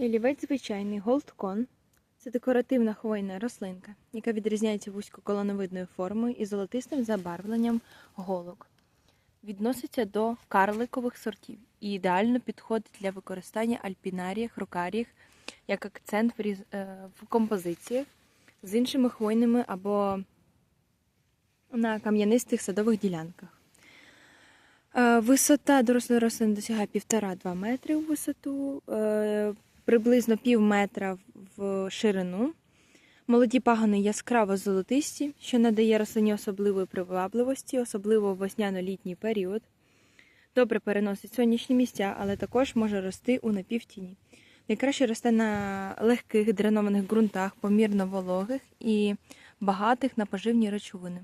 Ялівець звичайний голдкон це декоративна хвойна рослинка, яка відрізняється вузькоколоновидною формою і золотистим забарвленням голок. Відноситься до карликових сортів і ідеально підходить для використання альпінаріях, рукаріях як акцент в, різ- е, в композиціях з іншими хвойними або на кам'янистих садових ділянках. Е, Висота дорослої рослини досягає 1,5-2 метри у висоту, е, приблизно пів метра в ширину. Молоді пагони яскраво золотисті, що надає рослині особливої привабливості, особливо в весняно-літній період. Добре переносить сонячні місця, але також може рости у напівтіні. Найкраще росте на легких дренованих ґрунтах, помірно вологих і багатих на поживні речовини.